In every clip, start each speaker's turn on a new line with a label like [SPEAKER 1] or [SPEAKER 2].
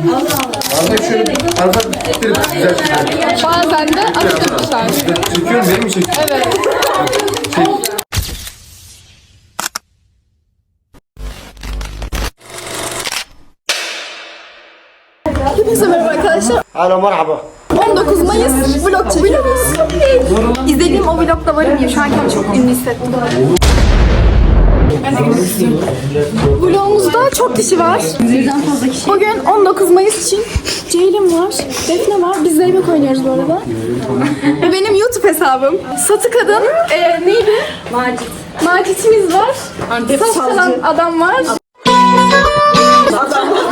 [SPEAKER 1] Arada şöyle arada bir güzel çıkıyor.
[SPEAKER 2] Bazen de açıkmışlar.
[SPEAKER 1] Çekiyorum benim mi çekiyorsun?
[SPEAKER 2] Evet.
[SPEAKER 1] Çek.
[SPEAKER 2] Hepinize merhaba arkadaşlar.
[SPEAKER 3] Alo merhaba.
[SPEAKER 2] 19 Mayıs vlog çekiyoruz. İzlediğim o vlogda varım ya şu an kendimi çok ünlü hissettim. Vlogumuzda çok kişi var. Bugün 19 Mayıs için Ceylin var, Defne var. Biz Zeybek oynuyoruz bu arada. Ve benim YouTube hesabım. Satı Kadın, e, neydi? Macit. Macit'imiz var. Saç çalan adam var.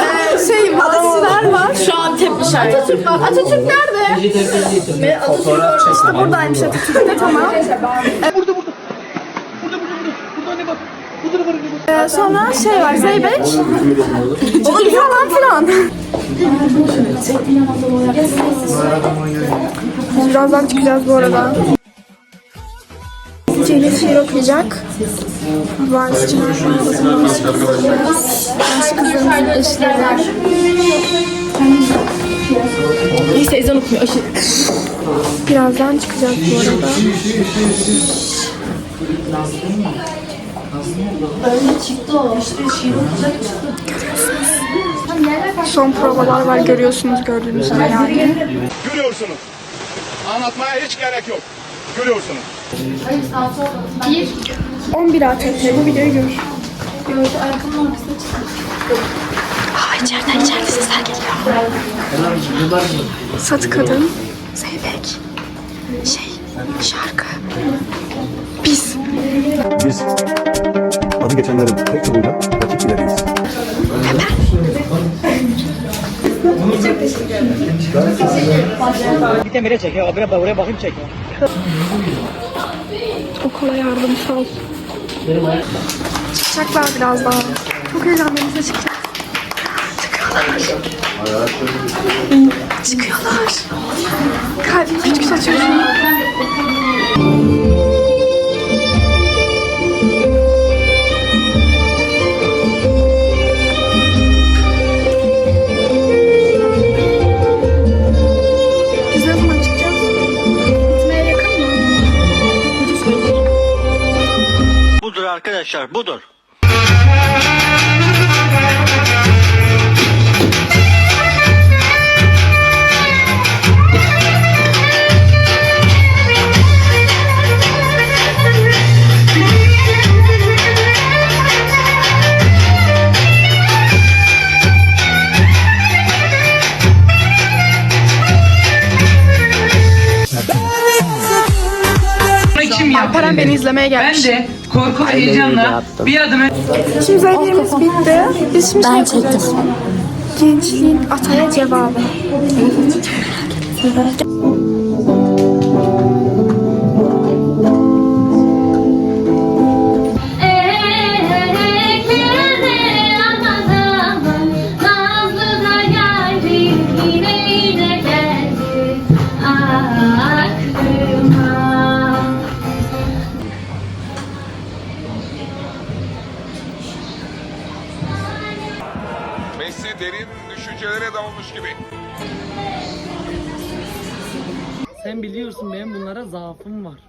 [SPEAKER 2] Ee, şey, Vadisiler var. Şu an tepmişler. Atatürk var. Atatürk nerede? Ve Atatürk işte buradaymış Atatürk'te tamam. Ee, sonra şey var Zeybek. O falan filan. Birazdan çıkacağız bu arada. Ceylin şiir okuyacak. Var Çınar var. Yaş kızın eşleri.
[SPEAKER 4] Neyse ezan okuyor. Aşırı.
[SPEAKER 2] Birazdan çıkacağız bu arada. Son provalar var görüyorsunuz gördüğünüz gibi yani.
[SPEAKER 5] Görüyorsunuz. Anlatmaya hiç gerek yok. Görüyorsunuz.
[SPEAKER 2] 11 ATT bu videoyu görür. Satı kadın, Zeybek, şey, şarkı, biz.
[SPEAKER 6] Biz adı geçenlerin tek yoluyla rakip ileriyiz.
[SPEAKER 2] Okula yardımsal. Çıkacaklar birazdan. Çok heyecanlıyım bize çıkacak. Çıkıyorlar. Çıkıyorlar. Kalbim küçük atıyor
[SPEAKER 7] arkadaşlar budur.
[SPEAKER 2] Alperen beni izlemeye
[SPEAKER 4] Ben
[SPEAKER 2] gelmiş.
[SPEAKER 4] de korku ve heyecanla bir adım
[SPEAKER 2] Şimdi zevklerimiz bitti. Biz şimdi ben yapacağız. Gençliğin ataya cevabı.
[SPEAKER 5] Derin düşüncelere dalmış gibi.
[SPEAKER 8] Sen biliyorsun benim bunlara zaafım var.